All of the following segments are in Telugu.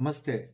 まして、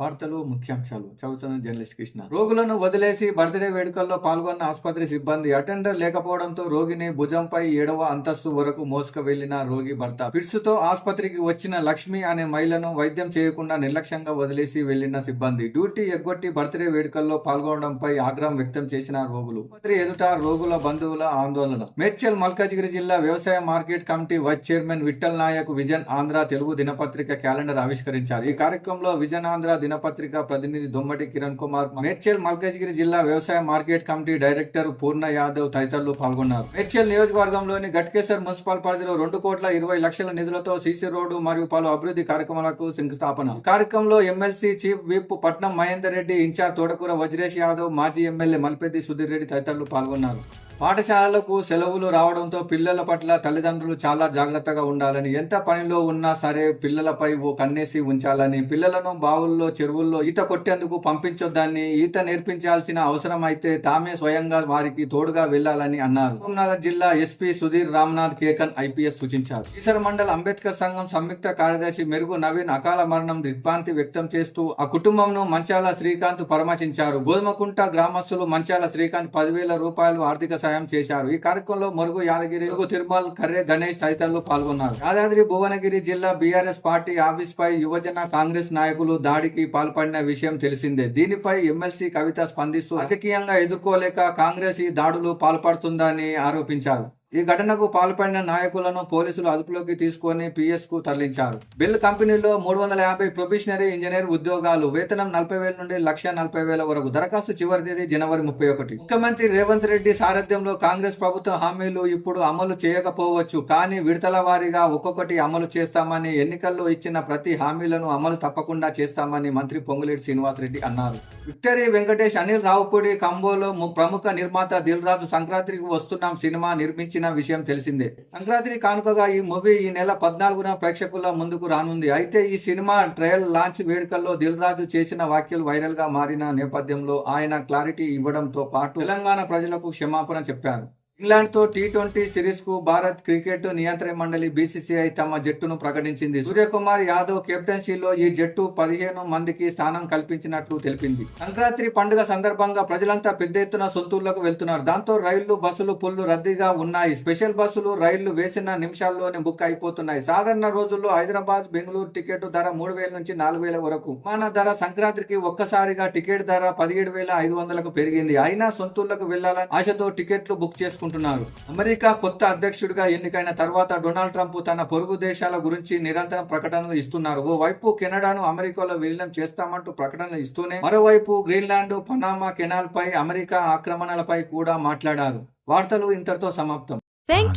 వార్తలు ముఖ్యాంశాలు. చదువుతున్న జర్నలిస్ట్ కృష్ణ. రోగులను వదిలేసి బర్త్డే వేడుకల్లో పాల్గొన్న ఆసుపత్రి సిబ్బంది అటెండర్ లేకపోవడంతో రోగిని భుజంపై ఏడవ అంతస్తు వరకు మోసుకు వెళ్ళిన రోగి భర్త. పిడ్సుతో ఆసుపత్రికి వచ్చిన లక్ష్మి అనే మహిళను వైద్యం చేయకుండా నిర్లక్ష్యంగా వదిలేసి వెళ్ళిన సిబ్బంది. డ్యూటీ ఎగ్గొట్టి బర్త్డే వేడుకల్లో పాల్గొనడంపై ఆగ్రహం వ్యక్తం చేసిన రోగులు. ఆసుపత్రి ఎదుట రోగుల బంధువుల ఆందోళన. మేడ్చల్ మల్కాజిగిరి జిల్లా వ్యవసాయ market committee vice chairman Vittal Nayak Vision Andhra Telugu దినపత్రిక క్యాలెండర్ ఆవిష్కరించారు. ఈ కార్యక్రమంలో విజన్ ఆంధ్ర దినపత్రిక ప్రతినిధి దొమ్మటి కిరణ్ కుమార్ మేడ్చల్ మల్కాజిగిరి జిల్లా వ్యవసాయ market committee director Purna Yadav తదితరులు పాల్గొన్నారు. మేడ్చల్ నియోజకవర్గంలోని గట్కేసర్ మున్సిపల్ పరిధిలో రెండు కోట్ల ఇరవై లక్షల నిధులతో సీసీ రోడ్డు మరియు పలు అభివృద్ధి కార్యక్రమాలకు శంకుస్థాపన. కార్యక్రమంలో MLC chief whip Patnam Mahender Reddy in charge Thodakura Vajresh Yadav మాజీ ఎమ్మెల్యే మల్పెద్ది సుధీర్ రెడ్డి తదితరులు పాల్గొన్నారు. పాఠశాలలకు సెలవులు రావడంతో పిల్లల పట్ల తల్లిదండ్రులు చాలా జాగ్రత్తగా ఉండాలని ఎంత పనిలో ఉన్నా సరే పిల్లలపై ఓ కన్నేసి ఉంచాలని పిల్లలను బావుల్లో చెరువుల్లో ఈత కొట్టేందుకు పంపించొద్దని ఈత నేర్పించాల్సిన అవసరం అయితే తామే స్వయంగా వారికి తోడుగా వెళ్ళాలని అన్నారు. మహబూబ్నగర్ జిల్లా ఎస్పీ సుధీర్ రామ్నాథ్ కేకన్ ఐపీఎస్ సూచించారు. ఈసర మండల్ అంబేద్కర్ సంఘం సంయుక్త కార్యదర్శి మెరుగు నవీన్ అకాల మరణం దిగ్భ్రాంతి వ్యక్తం చేస్తూ ఆ కుటుంబంను మంచాల శ్రీకాంత్ పరామర్శించారు. గోధుమకుంట గ్రామస్తులు మంచాల శ్రీకాంత్ పదివేల రూపాయలు ఆర్థిక సాయం చేశారు. ఈ కార్యక్రమంలో మురుగు యాదగిరి మురుగు తిరుమల్ కర్రే గణేష్ తదితరులు పాల్గొన్నారు. యాదాద్రి భువనగిరి జిల్లా బీఆర్ఎస్ పార్టీ ఆఫీస్ పై యువజన కాంగ్రెస్ నాయకులు దాడికి పాల్పడిన విషయం తెలిసిందే. దీనిపై ఎమ్మెల్సీ కవిత స్పందిస్తూ రాజకీయంగా ఎదుర్కోలేక కాంగ్రెస్ ఈ దాడులు పాల్పడుతుందని ఆరోపించారు. ఈ ఘటనకు పాల్పడిన నాయకులను పోలీసులు అదుపులోకి తీసుకొని పిఎస్కు తరలించారు. బిల్ కంపెనీలో మూడు వందల యాభై ప్రొబిషనరీ ఇంజనీర్ ఉద్యోగాలు వేతనం నలభై వేల నుండి లక్ష నలభై వేల వరకు దరఖాస్తు చివరి తేదీ జనవరి ముప్పై ఒకటి. ముఖ్యమంత్రి రేవంత్ రెడ్డి సారథ్యంలో కాంగ్రెస్ ప్రభుత్వ హామీలు ఇప్పుడు అమలు చేయకపోవచ్చు కానీ విడతల వారీగా ఒక్కొక్కటి అమలు చేస్తామని ఎన్నికల్లో ఇచ్చిన ప్రతి హామీలను అమలు తప్పకుండా చేస్తామని మంత్రి పొంగులేటి శ్రీనివాసరెడ్డి అన్నారు. విక్టరీ వెంకటేష్ అనిల్ రావుపూడి కంబోలో ప్రముఖ నిర్మాత దిల్ రాజు సంక్రాంతికి వస్తున్నాం సినిమా నిర్మించిన విషయం తెలిసిందే. సంక్రాంతి కానుకగా ఈ మూవీ ఈ నెల పద్నాలుగున ప్రేక్షకుల ముందుకు రానుంది. అయితే ఈ సినిమా ట్రయల్ లాంచ్ వేడుకల్లో దిల్ రాజు చేసిన వ్యాఖ్యలు వైరల్గా మారిన నేపథ్యంలో ఆయన క్లారిటీ ఇవ్వడంతో పాటు తెలంగాణ ప్రజలకు క్షమాపణ చెప్పారు. ఇంగ్లాండ్తో టీ ట్వంటీ సిరీస్కు భారత్ క్రికెట్ నియంత్రణ మండలి బీసీసీఐ తమ జట్టును ప్రకటించింది. సూర్యకుమార్ యాదవ్ కెప్టెన్సీలో ఈ జట్టు పదిహేను మందికి స్థానం కల్పించినట్లు తెలిపింది. సంక్రాంతి పండుగ సందర్భంగా ప్రజలంతా పెద్ద ఎత్తున సొంతూర్లకు వెళ్తున్నారు. దాంతో రైళ్ళు బస్సులు పుల్లు రద్దీగా ఉన్నాయి. స్పెషల్ బస్సులు రైళ్ళు వేసిన నిమిషాల్లోనే బుక్ అయిపోతున్నాయి. సాధారణ రోజుల్లో హైదరాబాద్ బెంగళూరు టికెట్ ధర మూడు వేల నుంచి నాలుగు వేల వరకు. విమాన ధర సంక్రాంతికి ఒక్కసారిగా టికెట్ ధర పదిహేడు వేల ఐదు వందలకు పెరిగింది. అయినా సొంతూర్లకు వెళ్ళాలని ఆశతో టికెట్లు బుక్ చేసుకుంటున్నారు అమెరికా కొత్త అధ్యక్షుడిగా ఎన్నికైన తర్వాత డొనాల్డ్ ట్రంప్ తన పొరుగు దేశాల గురించి నిరంతరం ప్రకటనలు ఇస్తున్నారు ఓవైపు కెనడాను అమెరికాలో విలీనం చేస్తామంటూ ప్రకటనలు ఇస్తూనే మరోవైపు గ్రీన్లాండ్ పనామా కెనాల్ పై అమెరికా ఆక్రమణలపై కూడా మాట్లాడారు వార్తలు ఇంతటితో సమాప్తం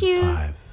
you. Five.